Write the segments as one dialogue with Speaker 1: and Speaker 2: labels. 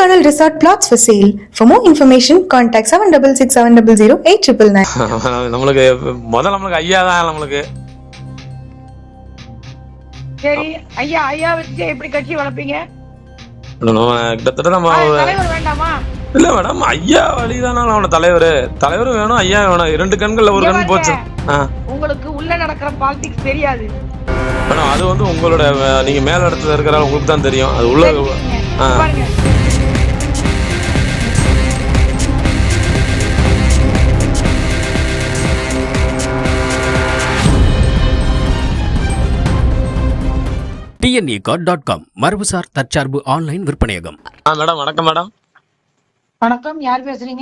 Speaker 1: Kodaikanal Resort plots for sale. For more information, contact 7667008999.
Speaker 2: நம்மளுக்கு முதல்ல நம்மளுக்கு ஐயா தான் நம்மளுக்கு.
Speaker 3: சரி ஐயா ஐயா வச்சு எப்படி கட்சி வளர்ப்பீங்க?
Speaker 2: நம்ம கிட்டத்தட்ட நம்ம
Speaker 3: ஆ, தலைவர் வேண்டாமா?
Speaker 2: இல்ல மேடம் ஐயா வழிதானா நம்மளோட தலைவர். தலைவரும் வேணும் ஐயா வேணும். இரண்டு கண்கள்ல ஒரு கண் போச்சு.
Speaker 3: உங்களுக்கு உள்ள நடக்கிற பாலிடிக்ஸ் தெரியாது.
Speaker 2: மேடம் அது வந்து உங்களோட நீங்க மேல இடத்துல இருக்கிற உங்களுக்கு தான் தெரியும். அது உள்ள
Speaker 4: டாட் காம் மரபுசார் தற்சார்பு ஆன்லைன் விற்பனையகம்.
Speaker 2: ஆ மேடம் வணக்கம் மேடம்.
Speaker 3: வணக்கம் யார் பேசுறீங்க?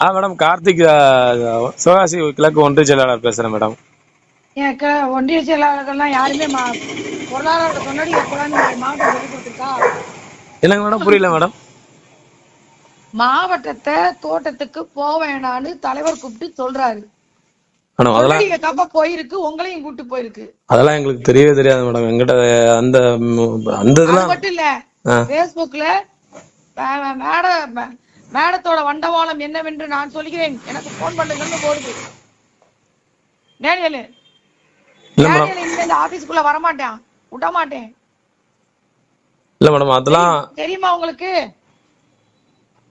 Speaker 2: ஆ மேடம் கார்த்திக் சிவகாசி கிழக்கு ஒன்றிய செயலாளர் பேசுறேன் மேடம்.
Speaker 3: எனக்கு ஒன்றிய செயலாளர்கள்லாம் யாருமே மா- பொருளாதார சொன்னடி எப்படான்னு மாவட்டம் சொல்லி கொடுத்துருக்கா?
Speaker 2: என்னங்க மேடம் புரியல மேடம்.
Speaker 3: மாவட்டத்தை தோட்டத்துக்கு போக வேணான்னு தலைவர் கூப்பிட்டு சொல்றாரு.
Speaker 2: மேடம் அதெல்லாம்
Speaker 3: சொன்னடி தப்பா போயிருக்கு உங்களையும் கூப்பிட்டு போயிருக்கு.
Speaker 2: அதெல்லாம் எங்களுக்கு தெரியவே தெரியாது மேடம். எங்கிட்ட அந்த அந்த இதெல்லாம்
Speaker 3: மட்டும் இல்ல. பேஸ்புக்ல மேட ம- மேடத்தோட வண்டவாளம் என்னவென்று நான் சொல்கிறேன். எனக்கு போன் பண்ணுங்கன்னு போடுது. டேனியல்.
Speaker 2: இல்ல மேடம்.
Speaker 3: டேனியல் இனிமே இந்த ஆபீஸ்க்குள்ள வர மாட்டேன் விட மாட்டேன்
Speaker 2: இல்ல மேடம் அதெல்லாம்
Speaker 3: தெரியுமா உங்களுக்கு?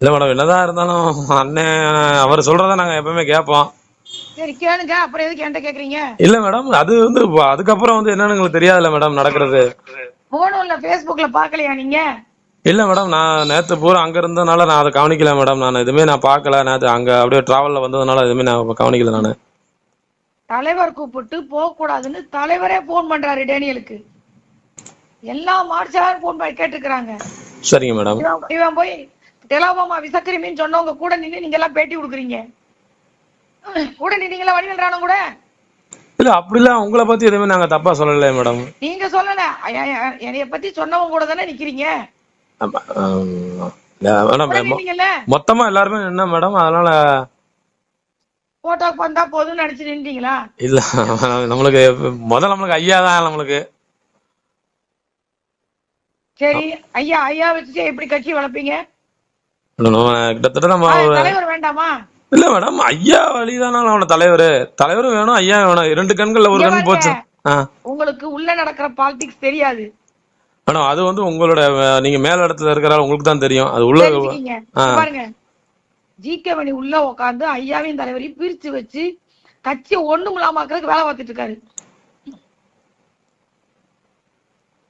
Speaker 2: இல்ல மேடம் என்னதான் இருந்தாலும் அண்ணன் அவர் சொல்றத நாங்க எப்பவுமே கேட்போம். இல்ல மேடம் அது வந்து அதுக்கப்புறம் வந்து என்னன்னு எங்களுக்கு தெரியாதுல்ல மேடம் நடக்கிறது.
Speaker 3: போனும்ல பேஸ்புக்ல பாக்கலையா நீங்க?
Speaker 2: இல்ல மேடம் நான் நேத்து பூரா அங்க இருந்ததுனால நான் அதை கவனிக்கல மேடம் நான் எதுவுமே நான் பார்க்கல நேத்து அங்க அப்படியே டிராவல்ல வந்ததுனால எதுவுமே நான் கவனிக்கல நானு.
Speaker 3: தலைவர் கூப்பிட்டு போக கூடாதுன்னு தலைவரே போன் பண்றாரு டேனியலுக்கு. எல்லா மார்ச்சாரும் போன் பண்ணி கேட்டுக்கிறாங்க
Speaker 2: சரிங்க மேடம்
Speaker 3: இவன் போய் டெலாபாமா விசக்கிருமின்னு சொன்னவங்க கூட நின்னு நீங்க எல்லாம் பேட்டி கொடுக்குறீங்க. கூட நின்னீங்களா வடிவேல் ராணம் கூட?
Speaker 2: இல்ல அப்படிலாம் உங்களை பத்தி எதுவுமே நாங்க தப்பா சொல்லலையே மேடம்.
Speaker 3: நீங்க சொல்லல. என்னைய பத்தி சொன்னவங்க கூட தானே நிக்கிறீங்க?
Speaker 2: மொத்தமா எல்லாருமே என்ன மேடம் அதனால
Speaker 3: போட்டோ வந்தா போதும்னு நினைச்சு நின்றீங்களா?
Speaker 2: இல்ல நம்மளுக்கு முதல்ல நம்மளுக்கு ஐயா தான் நம்மளுக்கு.
Speaker 3: சரி ஐயா ஐயா வச்சு எப்படி கட்சி வளர்ப்பீங்க?
Speaker 2: கிட்டத்தட்ட நம்ம
Speaker 3: தலைவர் வேண்டாமா?
Speaker 2: இல்ல மேடம் ஐயா வழிதானா நம்மளோட தலைவர்? தலைவரும் வேணும் ஐயா வேணும். இரண்டு கண்கள்ல ஒரு கண் போச்சு.
Speaker 3: உங்களுக்கு உள்ள நடக்கிற பாலிடிக்ஸ் தெரியாது.
Speaker 2: மேடம் அது வந்து உங்களோட நீங்க மேல இடத்துல இருக்கிற உங்களுக்கு தான் தெரியும். அது உள்ள.
Speaker 3: பாருங்க. ஜிகே மணி உள்ள உட்காந்து ஐயாவையும் தலைவரையும் பிரிச்சு வச்சு கட்சியை ஒண்ணும் இல்லாமக்கிறதுக்கு வேலை பார்த்துட்டு இருக்காரு.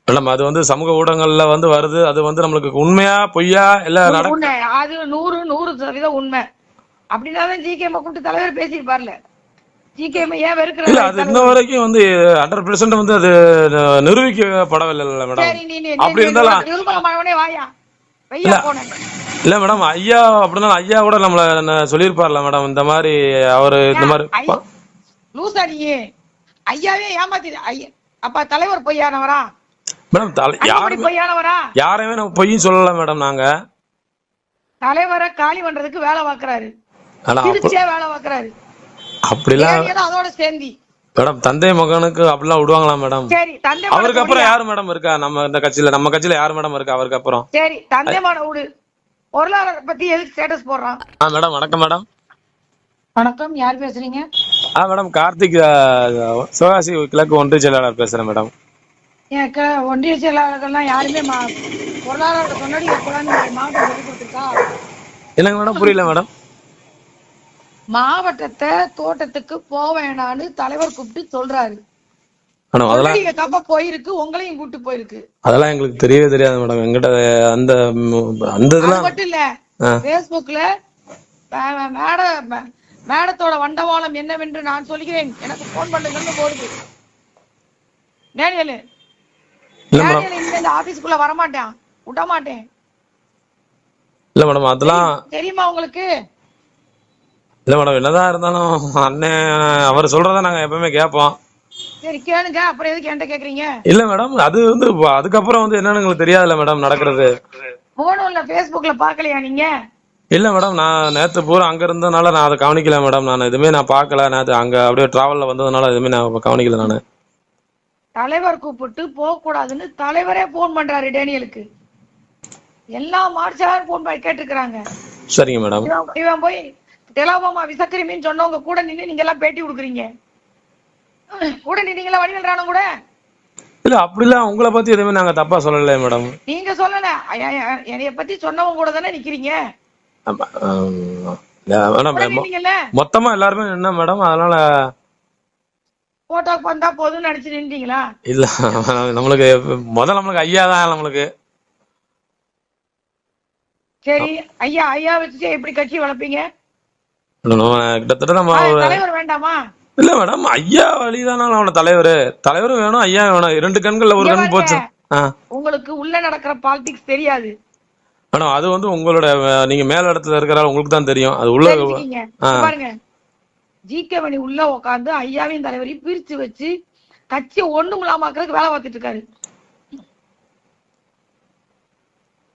Speaker 2: மேடம் அது வந்து சமூக ஊடகங்கள்ல வந்து வருது. அது வந்து நம்மளுக்கு உண்மையா பொய்யா இல்ல நட
Speaker 3: உண்மை. அது நூறு நூறு சதவீதம் உண்மை. அப்படின்னா தான் ஜிகே கூப்பிட்டு தலைவர் பேசியிருப்பார்ல ஜிகே ஏன்
Speaker 2: இல்ல
Speaker 3: வெறுக்கிறாரு
Speaker 2: அது இன்ன வரைக்கும் வந்து ஹண்ட்ரட் பெர்சென்ட் வந்து அது நிரூபிக்கப்படவில்லை மேடம் அப்படி இருந்தாலும்
Speaker 3: வாயா. வையா போனேன்
Speaker 2: இல்ல மேடம் ஐயா அப்படின்னா ஐயா கூட நம்மள சொல்லியிருப்பார்ல மேடம் இந்த மாதிரி அவரு இந்த மாதிரி
Speaker 3: லூசா நீ. ஐயாவே ஏமாத்தி ஐயா அப்பா தலைவர் பொய்யானவரா?
Speaker 2: மேடம் யாருமே
Speaker 3: பொய்யானவரா?
Speaker 2: யாரையுமே நம்ம பொய்யும் சொல்லல மேடம் நாங்க.
Speaker 3: தலைவரை காலி பண்றதுக்கு வேலை பார்க்கறாரு.
Speaker 2: ஆனா
Speaker 3: வேலை பார்க்கறாரு
Speaker 2: அப்படிலாம்
Speaker 3: அதோட சேர்ந்தி.
Speaker 2: மேடம் தந்தை மகனுக்கு அப்படிலாம் விடுவாங்களா மேடம்?
Speaker 3: சரி தந்தை
Speaker 2: அவருக்கு அப்புறம். யாரு மேடம் இருக்கா? நம்ம இந்த கட்சியில நம்ம கட்சியில யாரு மேடம் இருக்கா அவருக்கு அப்புறம்?
Speaker 3: சரி தந்தை மகனை விடு. பொருளாதார பத்தி எதுக்கு ஸ்டேட்டஸ் போடுறான்?
Speaker 2: ஆ மேடம் வணக்கம் மேடம்.
Speaker 3: வணக்கம் யார் பேசுறீங்க?
Speaker 2: ஆ மேடம் கார்த்திக் அஹ், சிவகாசி கிழக்கு ஒன்றிய செயலாளர் பேசுறேன் மேடம்.
Speaker 3: ஒன்றிய செயலாளர்கள்லாம் யாருமே பொருளாதார சொன்னடி மாவட்டம்
Speaker 2: என்னங்க மேடம் புரியல மேடம்.
Speaker 3: மாவட்டத்தை தோட்டத்துக்கு போக வேணான்னு தலைவர் கூப்பிட்டு சொல்றாரு.
Speaker 2: மேடம்
Speaker 3: போயிருக்கு உங்களையும் கூப்பிட்டு போயிருக்கு.
Speaker 2: அதெல்லாம் எங்களுக்கு தெரியவே தெரியாது மேடம். எங்கிட்ட அந்த ம், அந்த
Speaker 3: அது
Speaker 2: இதெல்லாம்
Speaker 3: மட்டும் இல்ல. பேஸ்புக்ல ம- மேட ம- மேடத்தோட வண்டவாளம் என்னவென்று நான் சொல்கிறேன். எனக்கு போன் பண்ணுங்கன்னு போடுது. டேனியல்.
Speaker 2: மேடம்.
Speaker 3: டேனியல் இனிமே இந்த ஆபீஸ்க்குள்ள வர மாட்டேன் விட மாட்டேன்
Speaker 2: இல்ல மேடம் அதெல்லாம்
Speaker 3: தெரியுமா உங்களுக்கு?
Speaker 2: இல்ல மேடம் என்னதான் இருந்தாலும் அண்ணன் அவர் சொல்றத நாங்க எப்பவுமே கேட்போம்.
Speaker 3: சரி கேளுங்க அப்புறம் எதுக்கு என்கிட்ட கேக்குறீங்க?
Speaker 2: இல்ல மேடம் அது வந்து அதுக்கப்புறம் வந்து என்னன்னு எங்களுக்கு தெரியாதுல்ல மேடம் நடக்கிறது.
Speaker 3: போனும்ல பேஸ்புக்ல பாக்கலையா நீங்க?
Speaker 2: இல்ல மேடம் நான் நேத்து பூரா அங்க இருந்ததுனால நான் அதை கவனிக்கல மேடம் நான் எதுவுமே நான் பார்க்கல. நேத்து அங்க அப்படியே டிராவல்ல வந்ததுனால எதுவுமே நான் கவனிக்கல நானு.
Speaker 3: தலைவர் கூப்பிட்டு போக கூடாதுன்னு தலைவரே போன் பண்றாரு டேனியலுக்கு. எல்லா மார்ச்சாரும் போன் பண்ணி கேட்டிருக்கிறாங்க.
Speaker 2: சரிங்க மேடம்.
Speaker 3: இவன் போய் டெலாபாமா விசக்கிருமின்னு சொன்னவங்க கூட நின்னு நீங்க எல்லாம் பேட்டி கொடுக்குறீங்க. கூட நின்னீங்களா வடிவேல் ராணம் கூட?
Speaker 2: இல்ல அப்படிலாம் உங்களை பத்தி எதுவுமே நாங்க தப்பா சொல்லல மேடம்.
Speaker 3: நீங்க சொல்லல. என்னைய பத்தி சொன்னவங்க கூட தானே நிக்கிறீங்க?
Speaker 2: மொத்தமா எல்லாருமே என்ன மேடம் அதனால
Speaker 3: போட்டோக்கு வந்தா போதும்னு நினைச்சு நின்றீங்களா?
Speaker 2: இல்ல நம்மளுக்கு முதல்ல நம்மளுக்கு ஐயா தான் நம்மளுக்கு.
Speaker 3: சரி ஐயா ஐயா வச்சுட்டு எப்படி கட்சி வளர்ப்பீங்க?
Speaker 2: கிட்டத்தட்ட நம்ம
Speaker 3: வேண்டாமா?
Speaker 2: இல்ல மேடம் ஐயா வழிதானா அவன தலைவர். தலைவரும் வேணும் ஐயா வேணும். இரண்டு கண்கள்ல ஒரு கண் போச்சு.
Speaker 3: உங்களுக்கு உள்ள நடக்கிற பாலிடிக்ஸ் தெரியாது.
Speaker 2: மேடம் அது வந்து உங்களோட நீங்க மேல இடத்துல இருக்கிற உங்களுக்கு தான் தெரியும். அது உள்ள
Speaker 3: பாருங்க. ஜி கே மணி உள்ள உட்காந்து ஐயாவையும் தலைவரையும் பிரிச்சு வச்சு கட்சியை ஒண்ணும் இல்லாம ஆக்குறதுக்கு வேலை பார்த்துட்டு இருக்காரு.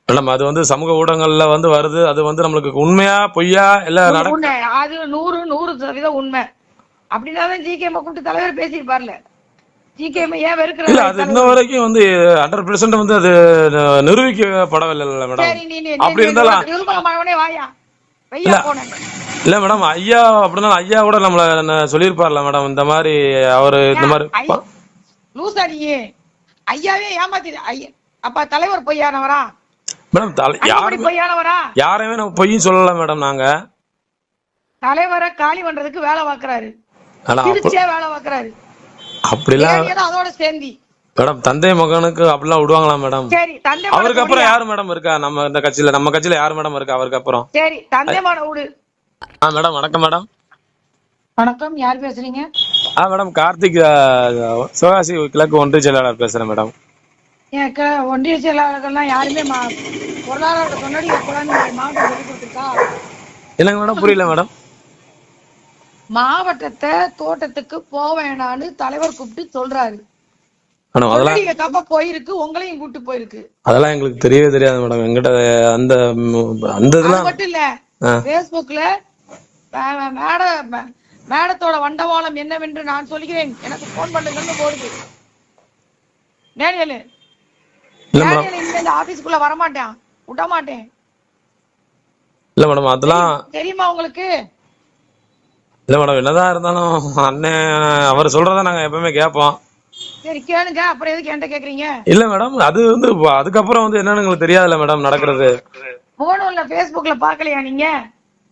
Speaker 2: மேடம் அது வந்து சமூக ஊடகங்கள்ல வந்து வருது. அது வந்து நம்மளுக்கு உண்மையா பொய்யா இல்ல நடக்க
Speaker 3: உண்மை. அது நூறு நூறு சதவீதம் உண்மை. அப்படின்னா ஜி கே கூப்பிட்டு தலைவர் பேசியிருப்பார்ல ஜி கே ஏன்
Speaker 2: இல்ல
Speaker 3: வெறுக்கிறாரு
Speaker 2: அது இன்ன வரைக்கும் வந்து ஹண்ட்ரட் பெர்சன்ட் வந்து அது நிரூபிக்கப்படவில்லை மேடம் அப்படி இருந்தாலும்
Speaker 3: நிருபலமானவனே வாயா. வையா
Speaker 2: இல்ல.
Speaker 3: போனேன்.
Speaker 2: இல்ல மேடம் ஐயா அப்படின்னா ஐயா கூட நம்மள சொல்லியிருப்பார்ல மேடம் இந்த மாதிரி அவரு இந்த மாதிரி
Speaker 3: ஐயாவே ஏமாத்தி ஐயா அப்பா தலைவர் பொய்யானவரா?
Speaker 2: மேடம் யாரையுமே நம்ம பொய்யும் சொல்லல மேடம் நாங்க.
Speaker 3: தலைவரை காலி பண்றதுக்கு வேலை திருச்சியா வேலை பார்க்கறாரு.
Speaker 2: அப்படிலாம்
Speaker 3: ஏன் அதோட சேர்ந்தி?
Speaker 2: மேடம் தந்தை மகனுக்கு அப்படிலாம் விடுவாங்களா மேடம்? அவருக்கு அப்புறம். யாரு மேடம் இருக்கா? நம்ம இந்த கட்சியில நம்ம கட்சியில யாரு மேடம் இருக்கா அவருக்கு அப்புறம்?
Speaker 3: சரி தந்தை மகனை விடு.
Speaker 2: ஆ மேடம் வணக்கம் மேடம்.
Speaker 3: வணக்கம் யார் பேசுறீங்க?
Speaker 2: ஆ மேடம் கார்த்திக் சிவகாசி கிழக்கு ஒன்றிய செயலாளர் பேசுறேன் மேடம்.
Speaker 3: ஒன்றிய செயலாளர்கள்லாம் யாருமே பொருளாதார எப்படான்னு மாவட்டம் சொல்லி கொடுத்துருக்கா?
Speaker 2: என்னங்க மேடம்? புரியல மேடம்.
Speaker 3: மாவட்டத்தை தோட்டத்துக்கு போக வேணாம்னு தலைவர் கூப்பிட்டு சொல்றாரு.
Speaker 2: மேடம்
Speaker 3: கப்ப போயிருக்கு உங்களையும் கூட்டு போயிருக்கு.
Speaker 2: அதெல்லாம் எங்களுக்கு தெரியவே தெரியாது மேடம். எங்கிட்ட அந்த அந்த இதெல்லாம்
Speaker 3: மட்டும் இல்ல. பேஸ்புக்ல மே- மே- மேட மே- மேடத்தோட வண்டவாளம் என்னவென்று நான் சொல்கிறேன். எனக்கு போன் பண்ணுங்கன்னு போடுது. டேனியல்
Speaker 2: இல்ல மேடம்.
Speaker 3: இந்த ஆபீஸ்க்குள்ள விட மாட்டேன்
Speaker 2: இல்ல மேடம் அதெல்லாம்
Speaker 3: தெரியுமா உங்களுக்கு?
Speaker 2: இல்ல மேடம் என்னதான் இருந்தாலும் அண்ணன் அவர் சொல்றத நாங்க எப்பவுமே கேட்போம்.
Speaker 3: சரி கேளுங்க. அப்புறம் எதுக்கு என்கிட்ட கேக்குறீங்க?
Speaker 2: இல்ல மேடம் அது வந்து அதுக்கப்புறம் வந்து என்னன்னு எங்களுக்கு தெரியாதுல்ல மேடம் நடக்கிறது.
Speaker 3: போனும்ல பேஸ்புக்ல பாக்கலையா நீங்க?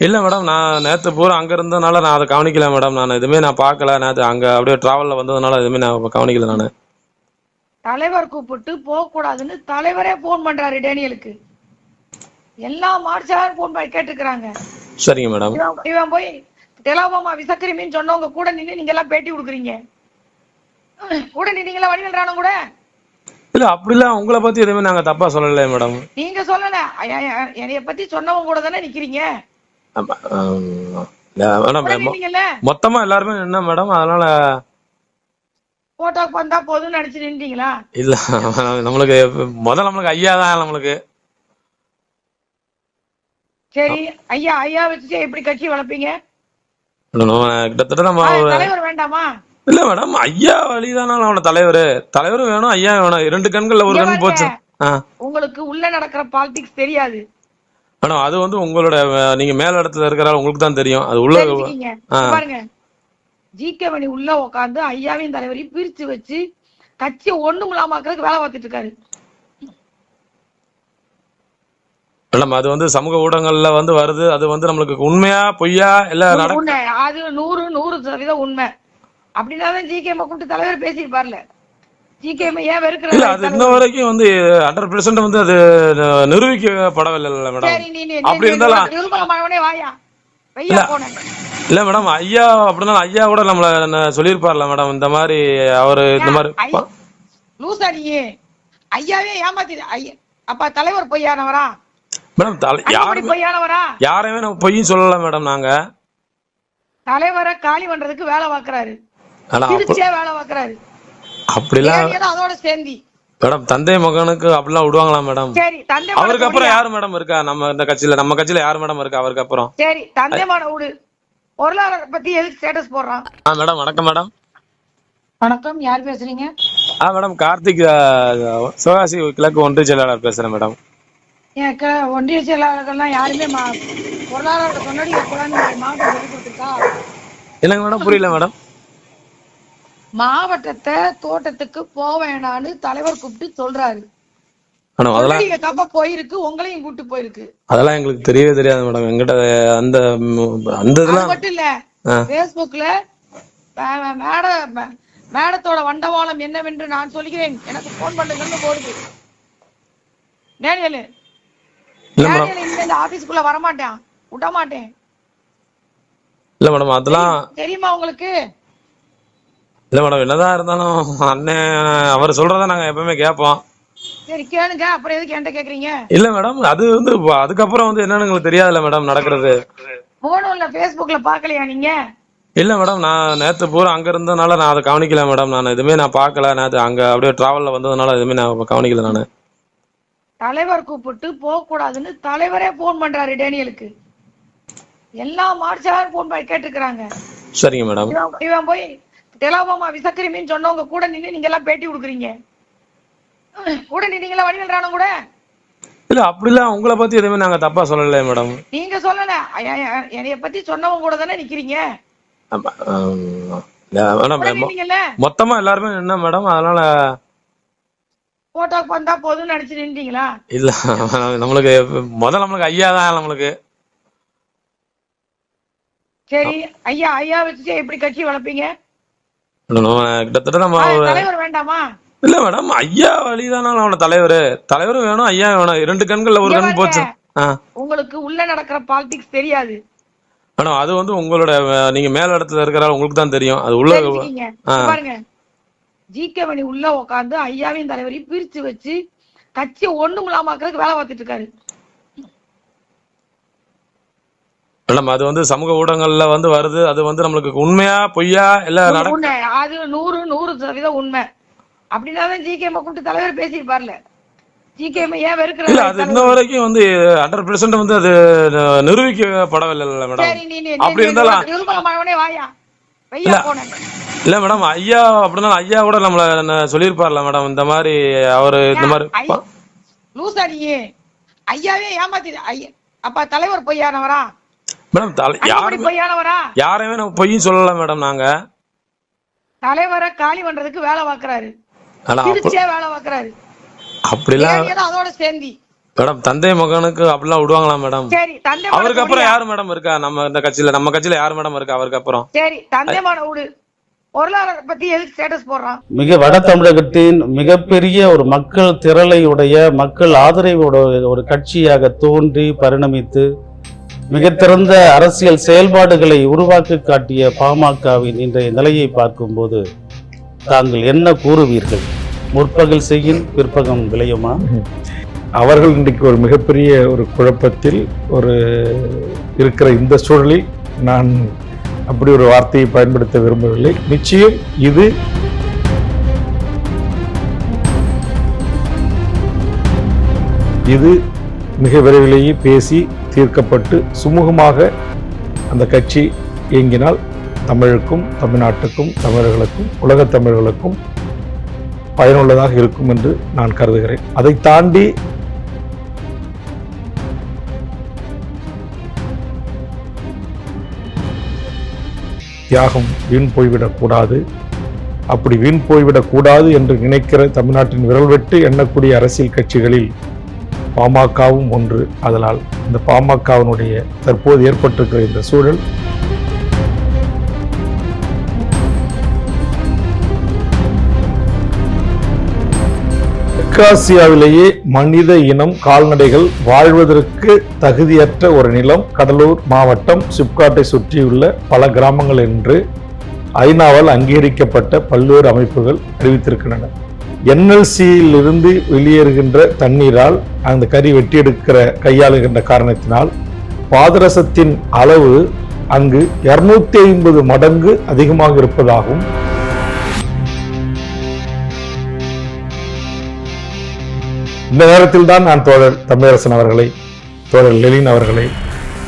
Speaker 2: இல்ல மேடம் நான் நேத்து பூரா அங்க இருந்ததுனால நான் அதை கவனிக்கல மேடம் நான் எதுவுமே நான் பார்க்கல. நேத்து அங்க அப்படியே டிராவல்ல வந்ததுனால எதுவுமே நான் கவனிக்கல நானு.
Speaker 3: தலைவர் கூப்பிட்டு போக கூடாதுன்னு தலைவரே போன் பண்றாரு டேனியலுக்கு. எல்லா மார்ச்சாரும் போன் பண்ணி கேட்டிருக்கிறாங்க
Speaker 2: சரிங்க மேடம்.
Speaker 3: இவன் போய் டெலாபாமா விசக்கிருமின்னு சொன்னவங்க கூட நின்னு நீங்க எல்லாம் பேட்டி கொடுக்குறீங்க. கூட நின்னீங்களா வடிவேல் ராணம் கூட?
Speaker 2: இல்ல அப்படிலாம் உங்களை பத்தி எதுவுமே நாங்க தப்பா சொல்லல மேடம்.
Speaker 3: நீங்க சொல்லல. என்னைய பத்தி சொன்னவங்க கூட தானே நிக்கிறீங்க?
Speaker 2: மேடம் மொத்தமா எல்லாருமே என்ன மேடம். அதனால
Speaker 3: போட்டோக்கு வந்தா போதும்னு நினைச்சு நின்றீங்களா
Speaker 2: இல்ல நம்மளுக்கு முதல்ல நம்மளுக்கு ஐயா தான் நம்மளுக்கு.
Speaker 3: சரி ஐயா ஐயா வச்சுட்டு எப்படி கட்சி வளர்ப்பீங்க?
Speaker 2: நம்ம கிட்டத்தட்ட நம்ம
Speaker 3: தலைவர் வேண்டாமா?
Speaker 2: இல்ல மேடம் ஐயா வழிதானா அவன தலைவர். தலைவரும் வேணும் ஐயா வேணும். இரண்டு கண்கள்ல ஒரு கண் போச்சு.
Speaker 3: உங்களுக்கு உள்ள நடக்கிற பாலிடிக்ஸ் தெரியாது.
Speaker 2: மேடம் அது வந்து உங்களோட நீங்க மேல இடத்துல இருக்கிற உங்களுக்கு தான் தெரியும். அது உள்ள
Speaker 3: பாருங்க. ஜி கே மணி உள்ள உட்காந்து ஐயாவையும் தலைவரையும் பிரிச்சு வச்சு கட்சியை ஒண்ணும் இல்லாம ஆக்குறதுக்கு வேலை பார்த்துட்டு இருக்காரு
Speaker 2: மேடம் அது வந்து சமூக ஊடகங்கள்ல வந்து வருது அது வந்து நம்மளுக்கு உண்மையா பொய்யா இல்ல
Speaker 3: உண்மை அது நூறு நூறு சதவீதம் உண்மை அப்படின்னா தான் ஜி கே கூப்பிட்டு தலைவர் பேசியிருப்பார்ல
Speaker 2: இல்ல அது இன்ன வரைக்கும் வந்து ஹண்ட்ரட் பெர்சன்ட் வந்து அது நிரூபிக்கப்படவில்லை மேடம் அப்படி இருந்தாலும் இல்ல. மேடம் ஐயா அப்படின்னா ஐயா கூட நம்மள சொல்லியிருப்பார்ல மேடம் இந்த மாதிரி அவரு இந்த மாதிரி
Speaker 3: ஐயா, லூசா நீ ஐயாவே ஏமாத்தி ஐயா அப்பா தலைவர் பொய்யானவரா?
Speaker 2: மேடம் தல- யாருமே
Speaker 3: பொய்யானவரா?
Speaker 2: யாரையுமே நம்ம பொய்யும் சொல்லல மேடம் நாங்க.
Speaker 3: தலைவரை காலி பண்றதுக்கு வேலை
Speaker 2: அப்ப-
Speaker 3: திருச்சியா வேலை பார்க்கறாரு.
Speaker 2: அப்படிலாம்
Speaker 3: அதோட சேர்ந்தி.
Speaker 2: மேடம் தந்தை மகனுக்கு அப்படிலாம் விடுவாங்களா மேடம்
Speaker 3: சரி
Speaker 2: அவருக்கு அப்புறம். யாரு மேடம் இருக்கா? நம்ம இந்த கட்சியில நம்ம கட்சியில யாரு மேடம் இருக்கா அவருக்கு அப்புறம்?
Speaker 3: சரி தந்தை மகனை விடு. பொருளாதார பத்தி எதுக்கு ஸ்டேட்டஸ் போடுறான்?
Speaker 2: ஆ மேடம் வணக்கம் மேடம்.
Speaker 3: வணக்கம் யார் பேசுறீங்க?
Speaker 2: ஆ மேடம் கார்த்திக் அஹ், சிவகாசி கிழக்கு ஒன்றிய செயலாளர் பேசுறேன் மேடம்.
Speaker 3: என் க- ஒன்றிய செயலாளர்கள்லாம் யாருமே மா பொருளாதார வைக்கலாம்னு மாவட்டம் சொல்லி கொடுத்துருக்கா?
Speaker 2: என்னங்க மேடம் புரியல மேடம்.
Speaker 3: மாவட்டத்தை தோட்டத்துக்கு போக வேணாம்னு தலைவர் கூப்பிட்டு சொல்றாரு.
Speaker 2: மேடம் அதெல்லாம்
Speaker 3: தப்பா போயிருக்கு உங்களையும் கூப்பிட்டு போயிருக்கு.
Speaker 2: அதெல்லாம் எங்களுக்கு தெரியவே தெரியாது மேடம். எங்கிட்ட அந்த அந்த இதெல்லாம்
Speaker 3: மட்டும் இல்ல. பேஸ்புக்ல மே- மேட மே- மேடத்தோட வண்டவாளம் என்னவென்று நான் சொல்கிறேன். எனக்கு போன் பண்ணுங்கன்னு போடுது. Daniel
Speaker 2: madam.
Speaker 3: டேனியல் இந்த இந்த ஆபீஸ்க்குள்ள வரமாட்டேன். விட மாட்டேன்
Speaker 2: இல்ல மேடம் அதெல்லாம்
Speaker 3: தெரியுமா உங்களுக்கு?
Speaker 2: இல்ல மேடம் என்னதான் இருந்தாலும் அண்ணன் அவர் சொல்றத நாங்க எப்பவுமே கேட்போம்.
Speaker 3: சரி கேளுங்க. அப்புறம் எதுக்கு என்கிட்ட கேக்குறீங்க?
Speaker 2: இல்ல மேடம் அது வந்து அதுக்கப்புறம் வந்து என்னன்னு எங்களுக்கு தெரியாதுல்ல மேடம் நடக்கிறது.
Speaker 3: போனும்ல பேஸ்புக்ல பாக்கலையா நீங்க?
Speaker 2: இல்ல மேடம் நான் நேத்து பூரா அங்க இருந்ததுனால நான் அதை கவனிக்கல மேடம் நான் எதுவுமே நான் பார்க்கல. நேத்து அங்க அப்படியே டிராவல்ல வந்ததுனால எதுவுமே நான் கவனிக்கல நானு.
Speaker 3: தலைவர் கூப்பிட்டு போக கூடாதுன்னு தலைவரே போன் பண்றாரு டேனியலுக்கு. எல்லா மார்ச்சாரும் போன் பண்ணி கேட்டுக்கிறாங்க
Speaker 2: சரிங்க மேடம்
Speaker 3: இவன் போய் டெலாபாமா விசக்கிருமின்னு சொன்னவங்க கூட நின்னு நீங்க எல்லாம் பேட்டி கொடுக்குறீங்க. கூட நின்னீங்களா வடிவேல் ராணம் கூட?
Speaker 2: இல்ல அப்படிலாம் உங்களை பத்தி எதுவுமே நாங்க தப்பா சொல்லலையே மேடம்.
Speaker 3: நீங்க சொல்லல. என்னைய பத்தி சொன்னவங்க கூட தானே நிக்கிறீங்க?
Speaker 2: மொத்தமா எல்லாருமே என்ன மேடம். அதனால
Speaker 3: போட்டோக்கு வந்தா போதும்னு நினைச்சு நின்றீங்களா?
Speaker 2: இல்ல நம்மளுக்கு முதல்ல நம்மளுக்கு ஐயா தான் நம்மளுக்கு.
Speaker 3: சரி ஐயா ஐயா வச்சுட்டு எப்படி கட்சி வளர்ப்பீங்க?
Speaker 2: கிட்டத்தட்ட நம்ம
Speaker 3: தலைவர் வேண்டாமா?
Speaker 2: இல்ல மேடம் ஐயா வழிதானா அவன தலைவர். தலைவரும் வேணும் ஐயா வேணும். இரண்டு கண்கள்ல ஒரு கண் போச்சு.
Speaker 3: உங்களுக்கு உள்ள நடக்கிற பாலிடிக்ஸ் தெரியாது.
Speaker 2: மேடம் அது வந்து உங்களோட நீங்க மேல இடத்துல இருக்கிறால உங்களுக்கு தான் தெரியும். அது உள்ள
Speaker 3: பாருங்க. ஜிகே மணி உள்ள உட்காந்து ஐயாவையும் தலைவரையும் பிரிச்சு வச்சு கட்சியை ஒண்ணும் இல்லாமக்கிறதுக்கு வேலை பார்த்துட்டு இருக்காரு.
Speaker 2: மேடம் அது வந்து சமூக ஊடகங்கள்ல வந்து வருது. அது வந்து நம்மளுக்கு உண்மையா பொய்யா இல்ல
Speaker 3: அது நூறு நூறு சதவீதம் உண்மை. அப்படின்னா தான் ஜிகேம கூப்பிட்டு தலைவர் பேசியிருப்பார்ல ஜிகேம ஏன்
Speaker 2: இல்ல
Speaker 3: வெறுக்கிறாரு
Speaker 2: அது இன்ன வரைக்கும் வந்து ஹண்ட்ரட் பெர்சென்ட் வந்து அது நிரூபிக்கப்படவில்லை மேடம் அப்படி இருந்தாலும்
Speaker 3: வாயா. வையா
Speaker 2: இல்ல.
Speaker 3: போனேன்
Speaker 2: இல்ல மேடம் ஐயா அப்படின்னா ஐயா கூட நம்மள சொல்லியிருப்பார்ல மேடம் இந்த மாதிரி அவரு இந்த மாதிரி
Speaker 3: லூசா நீ. ஐயாவே ஏமாத்தி ஐயா அப்பா தலைவர் பொய்யானவரா?
Speaker 2: மேடம் யாருமே
Speaker 3: பொய்யானவரா?
Speaker 2: யாரையுமே நம்ம பொய்யும் சொல்லல மேடம் நாங்க.
Speaker 3: தலைவரை காலி பண்றதுக்கு வேலை பாக்குறாரு
Speaker 2: ஆனா
Speaker 3: வேலை பாக்குறாரு
Speaker 2: அப்படிலாம்
Speaker 3: ஏன் அதோட சேர்ந்தி.
Speaker 2: மேடம் தந்தை மகனுக்கு அப்படிலாம் விடுவாங்களா மேடம்?
Speaker 3: சரி தந்தை
Speaker 2: அவருக்கு அப்புறம். யாரு மேடம் இருக்கா? நம்ம இந்த கட்சியில நம்ம கட்சியில யாரு மேடம் இருக்கா அவருக்கு அப்புறம்?
Speaker 3: சரி தந்தை மகனை விடு. பொருளாதார பத்தி எதுக்கு ஸ்டேட்டஸ் போடுறான்?
Speaker 5: மிக வட தமிழகத்தின் மிகப்பெரிய ஒரு மக்கள் திரளை உடைய மக்கள் ஆதரவுடைய ஒரு கட்சியாக தோன்றி பரிணமித்து மிக திறந்த அரசியல் செயல்பாடுகளை உருவாக்கி காட்டிய பாமகவின் இன்றைய நிலையை பார்க்கும்போது தாங்கள் என்ன கூறுவீர்கள்? முற்பகல் செய்யும் பிற்பகம் விளையுமா?
Speaker 6: அவர்கள் இன்றைக்கு ஒரு மிகப்பெரிய ஒரு குழப்பத்தில் ஒரு இருக்கிற இந்த சூழலில் நான் அப்படி ஒரு வார்த்தையை பயன்படுத்த விரும்பவில்லை. நிச்சயம் இது இது மிக விரைவிலேயே பேசி தீர்க்கப்பட்டு சுமூகமாக அந்த கட்சி இயங்கினால் தமிழுக்கும் தமிழ்நாட்டுக்கும் தமிழர்களுக்கும் உலகத் தமிழர்களுக்கும் பயனுள்ளதாக இருக்கும் என்று நான் கருதுகிறேன். அதை தாண்டி தியாகம் வீண் போய்விடக்கூடாது அப்படி வீண் போய்விடக்கூடாது என்று நினைக்கிற தமிழ்நாட்டின் விரல் வெட்டு எண்ணக்கூடிய அரசியல் கட்சிகளில் பாமகவும் ஒன்று. அதனால் இந்த பாமகவினுடைய தற்போது ஏற்பட்டிருக்கிற இந்த சூழல் தெற்காசியாவிலேயே மனித இனம் கால்நடைகள் வாழ்வதற்கு தகுதியற்ற ஒரு நிலம். கடலூர் மாவட்டம் சிப்காட்டை சுற்றியுள்ள பல கிராமங்கள் என்று ஐநாவால் அங்கீகரிக்கப்பட்ட பல்வேறு அமைப்புகள் அறிவித்திருக்கின்றன. என்எல்சியிலிருந்து வெளியேறுகின்ற தண்ணீரால் அந்த கறி வெட்டி எடுக்கிற கையாளுகின்ற காரணத்தினால் பாதரசத்தின் அளவு அங்கு இருநூத்தி ஐம்பது மடங்கு அதிகமாக இருப்பதாகவும் இந்த நேரத்தில் தான் நான் தோழர் தமிழரசன் அவர்களை தோழர் லெலின் அவர்களை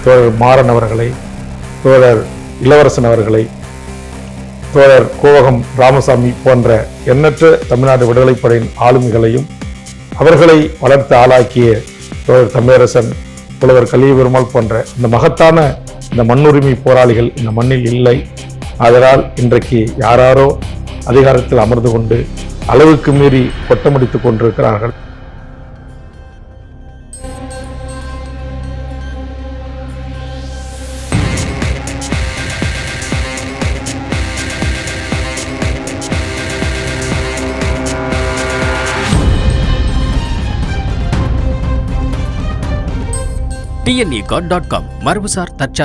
Speaker 6: தோழர் மாறன் அவர்களை தோழர் இளவரசன் அவர்களை தோழர் கோவகம் ராமசாமி போன்ற எண்ணற்ற தமிழ்நாடு விடுதலைப் படையின் ஆளுமைகளையும் அவர்களை வளர்த்து ஆளாக்கிய தோழர் தமிழரசன் புலவர் கலியபெருமாள் போன்ற இந்த மகத்தான இந்த மண்ணுரிமை போராளிகள் இந்த மண்ணில் இல்லை. அதனால் இன்றைக்கு யாராரோ அதிகாரத்தில் அமர்ந்து கொண்டு அளவுக்கு மீறி கொட்டமடித்து கொண்டிருக்கிறார்கள்.
Speaker 4: டிஎன்இ டாட் காம் மரபுசார் தற்சார்